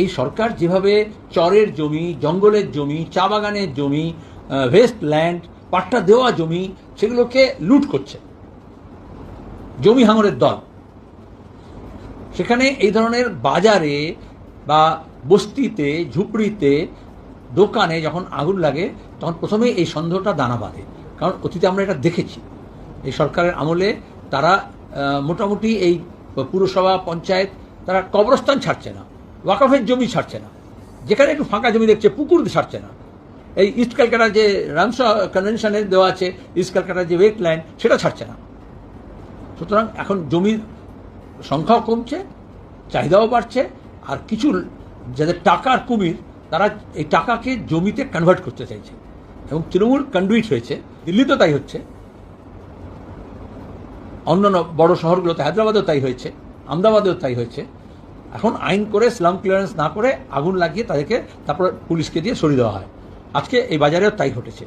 এই সরকার যেভাবে চরের জমি, জঙ্গলের জমি চা বাগানের জমি ওয়েস্ট ল্যান্ড পাট্টা দেওয়া জমি, সেগুলোকে লুট করছে। জমি হাঙরের দল। সেখানে এই ধরনের বাজারে বা বস্তিতে, ঝুপড়িতে, দোকানে যখন আগুন লাগে, তখন প্রথমে এই সন্দেহটা দানা বাঁধে। কারণ অতীতে আমরা এটা দেখেছি। এই সরকারের আমলে তারা মোটামুটি এই পুরসভা, পঞ্চায়েত, তারা কবরস্থান ছাড়ছে না। ওয়াকাফের জমি ছাড়ছে না। যেখানে একটু ফাঁকা জমি দেখছে, পুকুর ছাড়ছে না। এই ইস্ট ক্যালকাটা যে রামসা কনভেনশনে দেওয়া আছে ইস্ট ক্যালকাটার যে ওয়েটল্যান্ড সেটা ছাড়ছে না। সুতরাং এখন জমির সংখ্যাও কমছে, চাহিদাও বাড়ছে, আর কিছু যাদের টাকার কুমির, তারা এই টাকাকে জমিতে কনভার্ট করতে চাইছে। এবং তৃণমূল কনডুইট হয়েছে, দিল্লিতেও তাই হচ্ছে। অন্যান্য বড় শহরগুলোতে হায়দ্রাবাদেও তাই হয়েছে আমদাবাদেও তাই হয়েছে। এখন আইন করে স্লাম ক্লিয়ারেন্স না করে আগুন লাগিয়ে তাদেরকে তারপর পুলিশকে দিয়ে সরিয়ে দেওয়া হয়। আজকে এই বাজারেও তাই ঘটেছে।